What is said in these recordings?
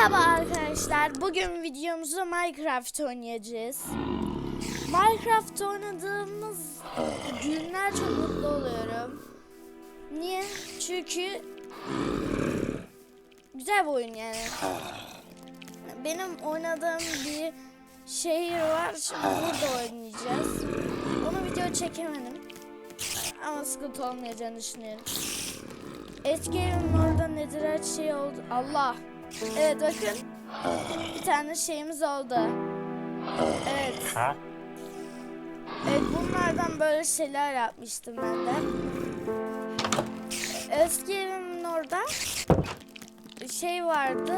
Merhaba arkadaşlar. Bugün videomuzu Minecraft oynayacağız. Minecraft oynadığımız günler çok mutlu oluyorum. Niye? Çünkü güzel bir oyun yani. Benim oynadığım bir şehir var. Şimdi burada oynayacağız. Onu video çekemedim. Ama sıkıntı olmayacağını düşünüyorum. Eski evimin orada nedir her şey oldu. Allah. Evet bakın. Bir tane şeyimiz oldu. Evet. Evet bunlardan böyle şeyler yapmıştım ben de. Eski evimin orada şey vardı.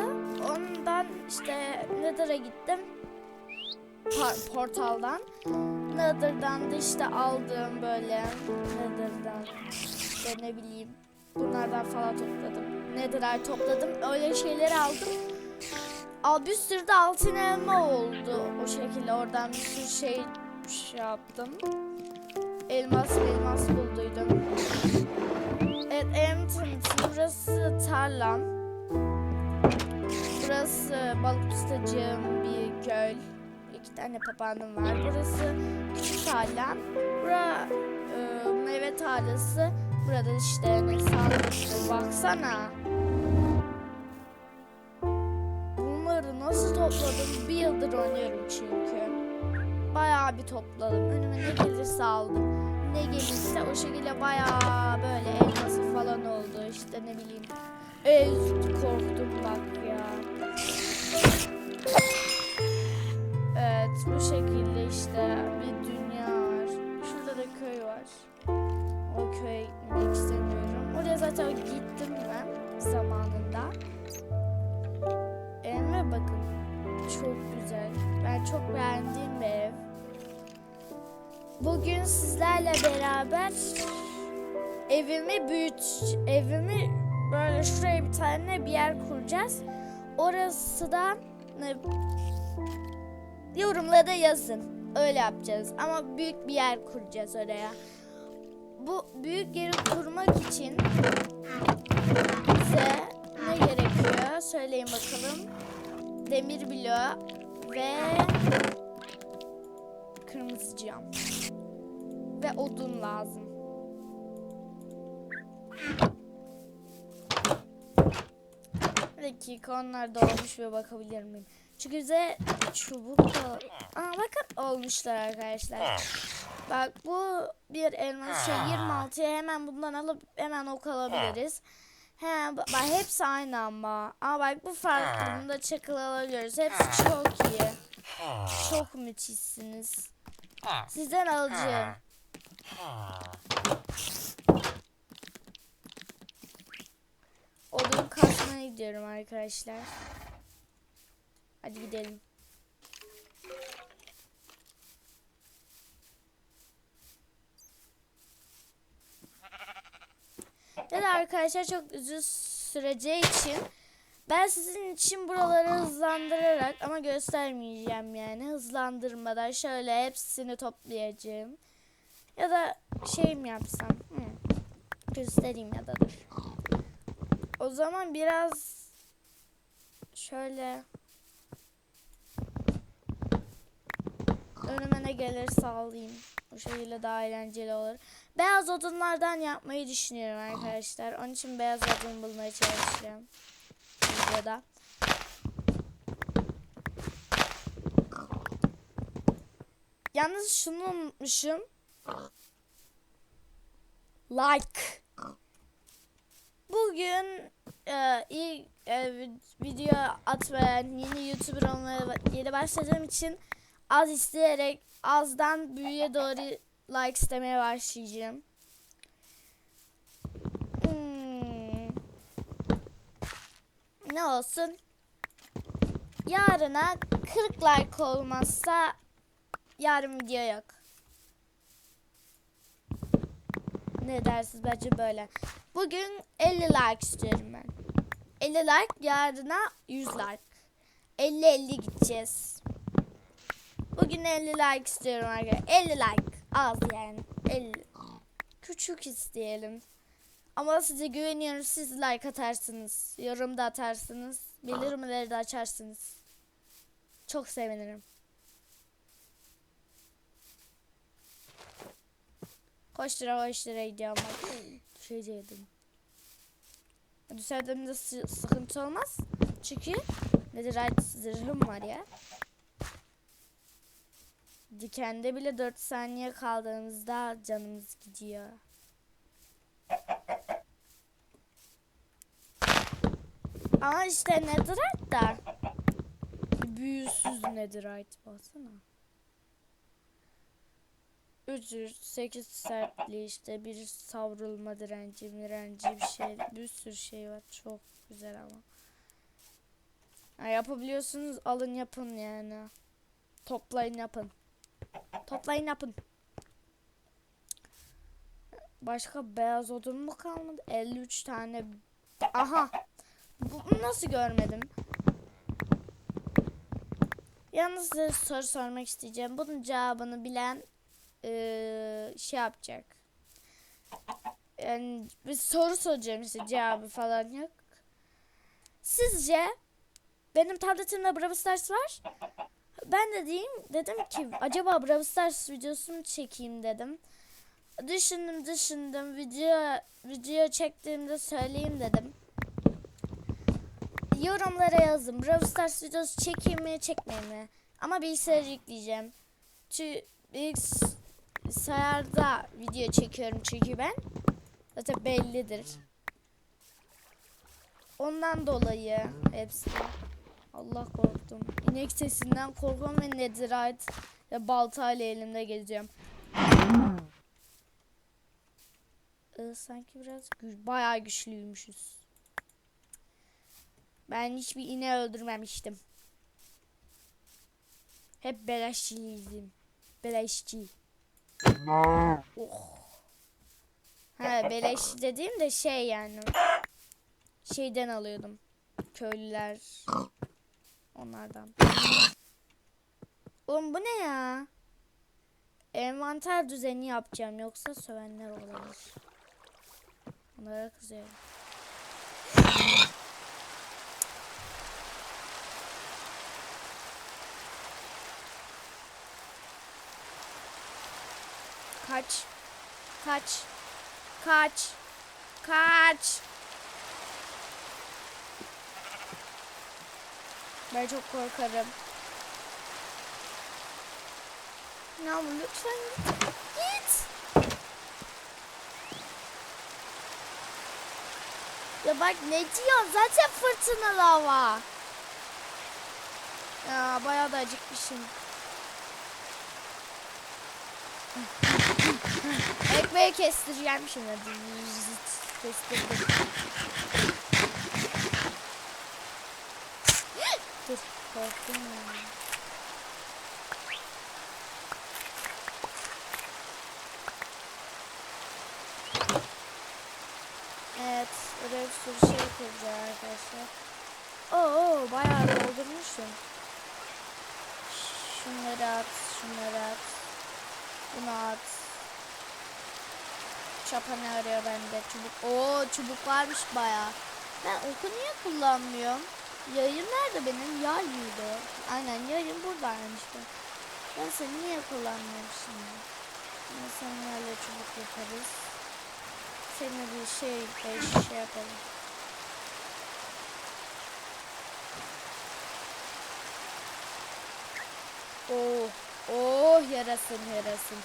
Ondan işte Nether'a gittim. Pa- portaldan. Nether'dan da işte aldığım böyle Nether'dan işte ne bileyim bunlardan falan topladım. Nether'lar topladım. Öyle şeyleri aldım. Al bir sürü de altın elma oldu. O şekilde oradan bir sürü şey şey yaptım. Elmas elmas bulduydum. Evet Emton burası tarlam. Burası balık tutacağım bir göl. İki tane papağanım var. Burası küçük tarlam. Bura e, meyve tarlası. Burada ne sağlıklı. Baksana. Bunları nasıl topladım? Bir yıldır oynuyorum çünkü. Bayağı bir topladım. Önüme ne gelirse aldım. Ne gelirse o şekilde bayağı böyle elması falan oldu. İşte ne bileyim. Ey korktum bak ya. Bugün sizlerle beraber evimi büyüt, evimi böyle şuraya bir tane bir yer kuracağız. Orası da yorumlara yazın. Öyle yapacağız. Ama büyük bir yer kuracağız oraya. Bu büyük yeri kurmak için bize ne gerekiyor? Söyleyin bakalım. Demir bloğu ve kırmızı cam. Ve odun lazım. Bir dakika onlar da olmuş ve bakabilir miyim? Çünkü bize çubuk da... Aa bakın olmuşlar arkadaşlar. Bak bu bir elmas şey 26'ya hemen bundan alıp hemen ok alabiliriz. He ba- bak hepsi aynı ama. Ama bak bu farklı. Bunda çakıl alabiliyoruz. Hepsi çok iyi. Çok müthişsiniz. Sizden alacağım. Odun kasmaya gidiyorum arkadaşlar. Hadi gidelim. Da arkadaşlar çok uzun süreceği için ben sizin için buraları hızlandırarak ama göstermeyeceğim yani hızlandırmadan şöyle hepsini toplayacağım. Ya da şey mi yapsam? Hı. Göstereyim ya da dur. O zaman biraz şöyle önüme ne gelirse alayım. O şekilde daha eğlenceli olur. Beyaz odunlardan yapmayı düşünüyorum arkadaşlar. Onun için beyaz odun bulmaya çalışacağım. Videoda. Yalnız şunu unutmuşum. Like. Bugün e, ilk e, vid- video atmaya yeni YouTuber olmaya yeni başladığım için az isteyerek azdan büyüye doğru like istemeye başlayacağım. Hmm. Ne olsun? Yarına 40 like olmazsa yarın video yok. Ne dersiniz bence böyle. Bugün 50 like istiyorum ben. 50 like yarına 100 like. 50-50 gideceğiz. Bugün 50 like istiyorum arkadaşlar. 50 like. Az yani. 50. Küçük isteyelim. Ama size güveniyorum. Siz like atarsınız. Yorum da atarsınız. bildirimleri de açarsınız. Çok sevinirim. Koştura koştura gidiyorum. Şey dedim. Düşerdiğimde sı- sıkıntı olmaz. Çünkü nedir ait zırhım var ya. Dikende bile 4 saniye kaldığımızda canımız gidiyor. Ama işte netherite da büyüsüz netherite baksana. 3 8 sertliği işte bir savrulma direnci mirenci bir şey bir sürü şey var çok güzel ama. Ha, yapabiliyorsunuz alın yapın yani. Toplayın yapın. Toplayın yapın. Başka beyaz odun mu kalmadı? 53 tane. Aha. Bu, bunu nasıl görmedim? Yalnız size soru sormak isteyeceğim. Bunun cevabını bilen şey yapacak. Yani bir soru soracağım işte cevabı falan yok. Sizce benim tabletimde Brawl Stars var. Ben de diyeyim dedim ki acaba Brawl Stars videosunu çekeyim dedim. Düşündüm düşündüm video video çektiğimde söyleyeyim dedim. Yorumlara yazın. Brawl Stars videosu çekeyim mi çekmeyeyim mi? Ama bilgisayarı yükleyeceğim. Çünkü bilgisayarda video çekiyorum çünkü ben. Zaten bellidir. Ondan dolayı hepsi. Allah korktum. İnek sesinden korkuyorum ve netherite ve baltayla elimde gezeceğim. Ee, sanki biraz gü- bayağı güçlüymüşüz. Ben hiçbir ineği öldürmemiştim. Hep beleşçiydim. Beleşçi. Oh. Ha beleşçi dediğim de şey yani. Şeyden alıyordum. Köylüler. Onlardan. Oğlum bu ne ya? Envanter düzeni yapacağım yoksa sövenler olabilir. Onlara kızıyorum. Kaç. Kaç. Kaç. Kaç. Ben çok korkarım. Ne olur lütfen git. Git. Ya bak ne diyor? Zaten fırtınalı hava. Ya bayağı da acıkmışım. Ekmeği kestireceğim şimdi. Kestirdim. Dur korktum ya. Evet, oraya bir sürü şey koyacağım arkadaşlar. Oo, bayağı doldurmuşum. Şunları at, şunları at. Bunu at. Çapa ne arıyor bende? Çubuk. Oo, çubuk varmış bayağı. Ben oku niye kullanmıyorum? Yayın nerede benim? Yay mıydı? Aynen yayın buradaymış ben. Ben seni niye kullanmıyorum şimdi? Ben seninle çubuk yaparız. Seninle bir şey, beş şey yapalım. Oh, oh yarasın yarasın.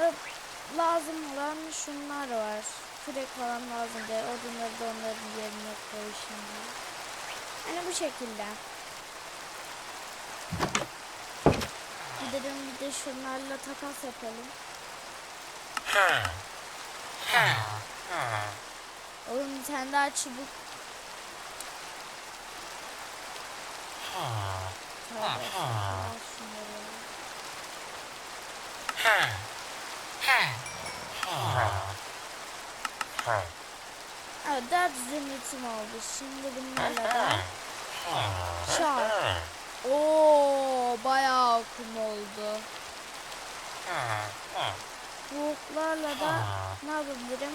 Şimdi lazım olan şunlar var. Kürek falan lazım diye odunları da onların yerine koy şimdi. Hani bu şekilde. Gidelim bir de şunlarla takas yapalım. Oğlum bir tane daha çubuk. Al şunları. Evet daha zümrütüm oldu. Şimdi bunlarla da çar. Oo bayağı kum oldu. Bu oklarla da ne yapabilirim?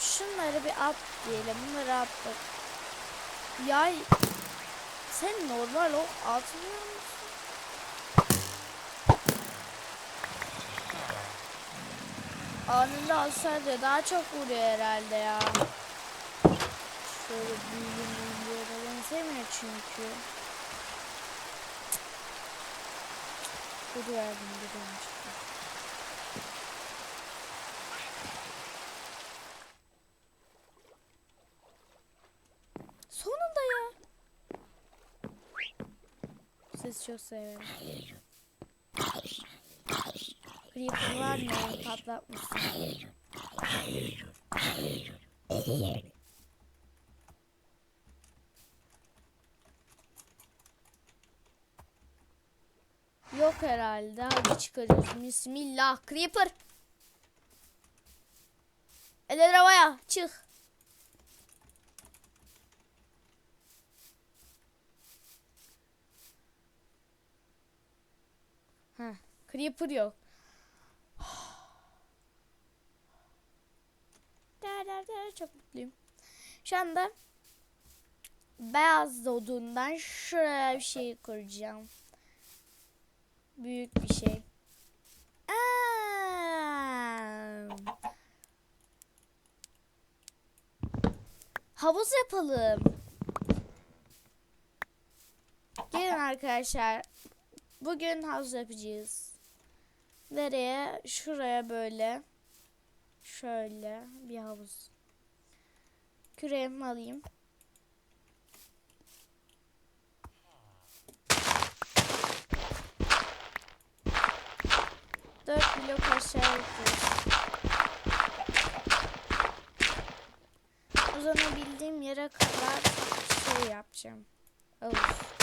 Şunları bir at diyelim. Bunları attık. Yay sen normal ok atmıyor musun? Anında diyor. Daha çok vuruyor herhalde ya. Şöyle büyüğün büyüğüne benzemiyor çünkü. Dur verdim bir çıktı. Çok severim. Creeper var mı? Patlatmışsın. Yok herhalde. Hadi çıkarıyoruz. Bismillah. Creeper. Eller havaya. Çık. Heh. Creeper yok. Der der der çok mutluyum. Şu anda beyaz odundan şuraya bir şey kuracağım. Büyük bir şey. Aa! Havuz yapalım. Gelin arkadaşlar. Bugün havuz yapacağız. Nereye? Şuraya böyle. Şöyle bir havuz. Küreğimi alayım. Dört blok aşağı yapıyoruz. Uzanabildiğim yere kadar şey yapacağım. Havuz.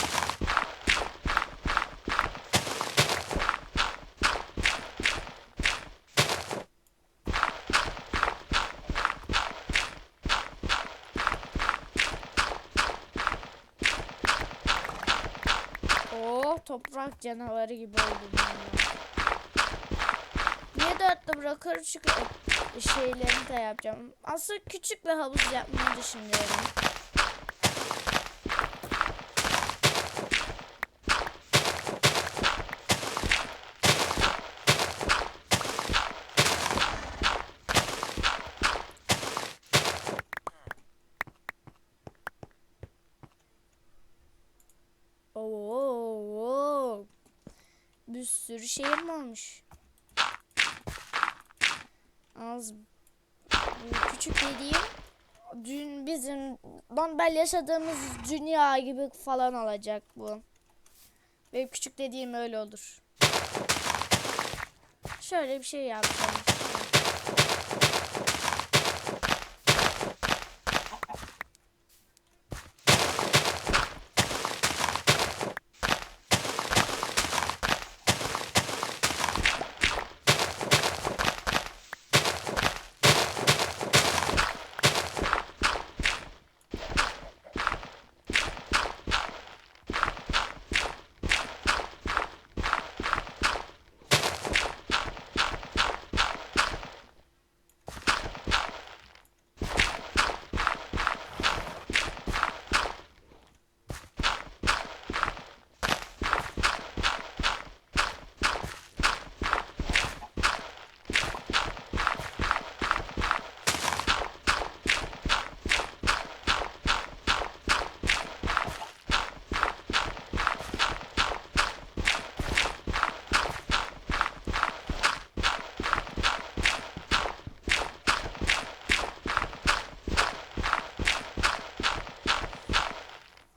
Oo toprak canavarı gibi oldum. Niye dörtte bırakır çünkü şeylerini de yapacağım. Aslında küçük bir havuz yapmayı düşünüyorum. Oo, sürü şeyim olmuş. Az küçük dediğim dün bizim normal yaşadığımız dünya gibi falan olacak bu. Benim küçük dediğim öyle olur. Şöyle bir şey yapacağım. işte.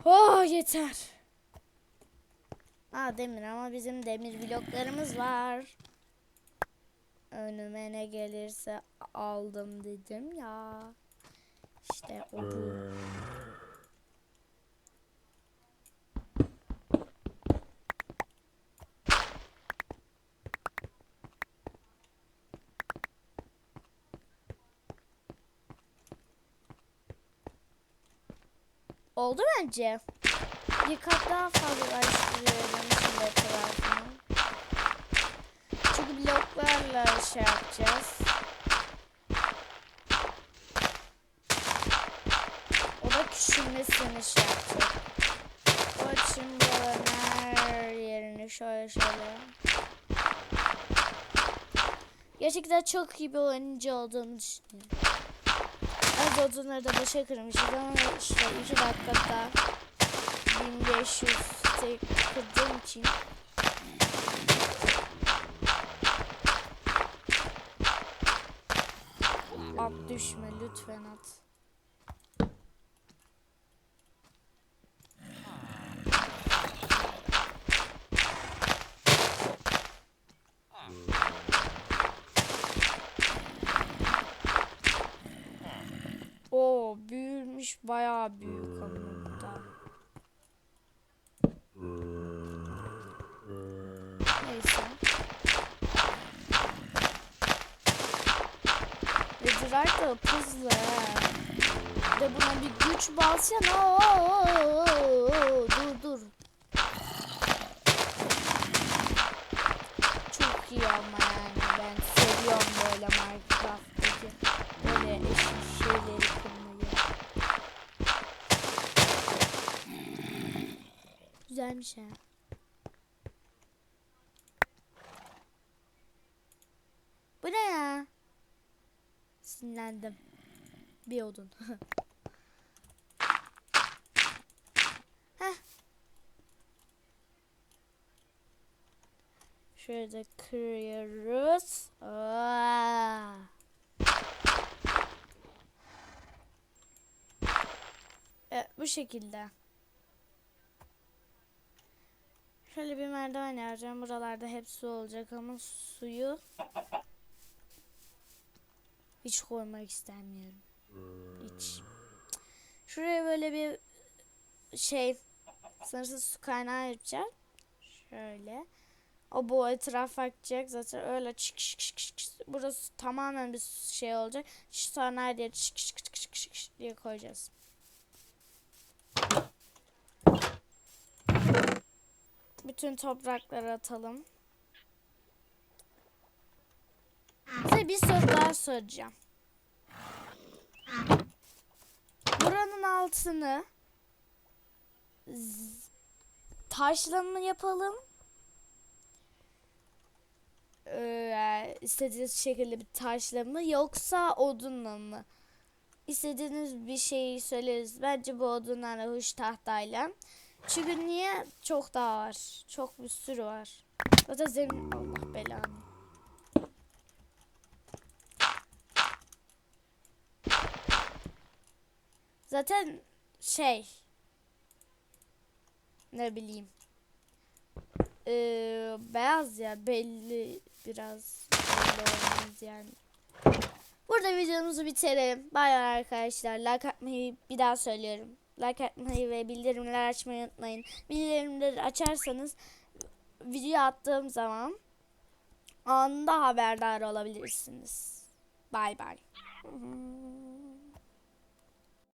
Oh yeter. Aa demir ama bizim demir bloklarımız var. Önüme ne gelirse aldım dedim ya. İşte o bu. Oldu bence. Bir kat daha fazlalaştırıyorum şimdi etrafını. Çünkü bloklarla şey yapacağız. hepsini şey yapacak. Açın buraların her yerini şöyle şöyle. Gerçekten çok iyi bir oyuncu olduğunu düşünüyorum. Az odunları da başa kırmışız ama işte 2 dakikada 1500 tek kırdığım için At düşme lütfen at. Oo büyümüş bayağı büyük ama Yediler de buna bir güç basacaksın. Oo, dur dur. Çok iyi ama yani ben seviyorum böyle Minecraft'taki böyle eşit şeyleri kırmayı. Güzelmiş ha. Bu ne ya? Sinirlendim. Bir odun. Heh. Şöyle de kırıyoruz. Aa. Evet, bu şekilde. Şöyle bir merdiven yapacağım. Buralarda hep su olacak ama suyu hiç koymak istemiyorum. Hiç. Şuraya böyle bir şey sınırsız su kaynağı yapacağım. Şöyle. O bu etrafa akacak. Zaten öyle çık çık çık çık. Burası tamamen bir şey olacak. Sonra çık çık çık çık çık çık diye koyacağız. Bütün toprakları atalım. Size bir soru daha soracağım. Buranın altını taşla mı yapalım? Ee, istediğiniz şekilde bir taşla mı yoksa odunla mı? İstediğiniz bir şeyi söyleriz. Bence bu odunlarla huş tahtayla. Çünkü niye? Çok daha var. Çok bir sürü var. Zaten zemin... Allah belanı. Zaten şey... Ne bileyim. Ee, beyaz ya belli biraz belli yani. Burada videomuzu bitirelim. Bay bay arkadaşlar. Like atmayı bir daha söylüyorum. Like atmayı ve bildirimleri açmayı unutmayın. Bildirimleri açarsanız video attığım zaman anında haberdar olabilirsiniz. Bay bay.